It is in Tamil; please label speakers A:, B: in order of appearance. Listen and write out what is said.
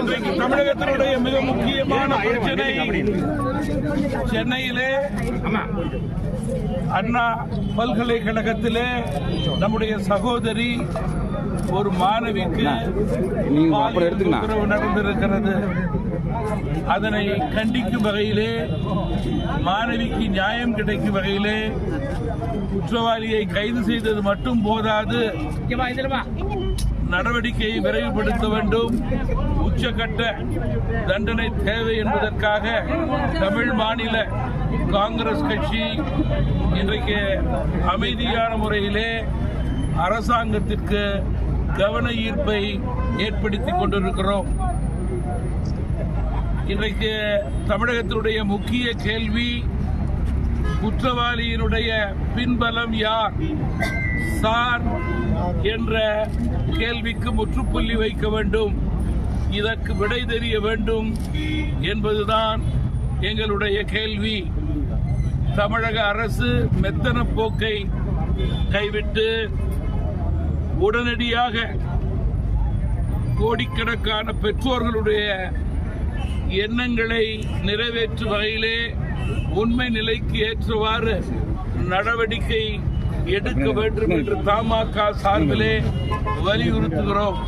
A: இன்றைக்கு தமிழகத்தினுடைய மிக முக்கியமான பிரச்சனை சென்னையிலே அண்ணா பல்கலைக்கழகத்திலே நம்முடைய சகோதரி ஒரு மாணவிக்கு. தொந்தரவு நடந்திருக்கிறது. அதனை கண்டிக்கும் வகையிலே மாணவிக்கு நியாயம் கிடைக்கும் வகையிலே குற்றவாளியை கைது செய்தது மட்டும் போதாது. நடவடிக்கையை விரைவுபடுத்த வேண்டும். உச்சகட்ட தண்டனை தேவை என்பதற்காக தமிழ் மாநில காங்கிரஸ் கட்சி இன்றைக்கு அமைதியான முறையிலே அரசாங்கத்திற்கு கவன ஈர்ப்பை ஏற்படுத்திக் கொண்டிருக்கிறோம். இன்றைக்கு தமிழகத்தினுடைய முக்கிய கேள்வி குற்றவாளியினுடைய பின்பலம் யார்? சார் என்ற கேள்விக்கு முற்றுப்புள்ளி வைக்க வேண்டும். இதற்கு விடை தெரிய வேண்டும் என்பதுதான் எங்களுடைய கேள்வி. தமிழக அரசு மெத்தன போக்கை கைவிட்டு உடனடியாக கோடிக்கணக்கான பெற்றோர்களுடைய எண்ணங்களை நிறைவேற்றும் வகையிலே உண்மை நிலைக்கு ஏற்றவாறு நடவடிக்கை எடுக்க வேண்டும் என்று தமாக சார்பிலே வலியுறுத்துகிறோம்.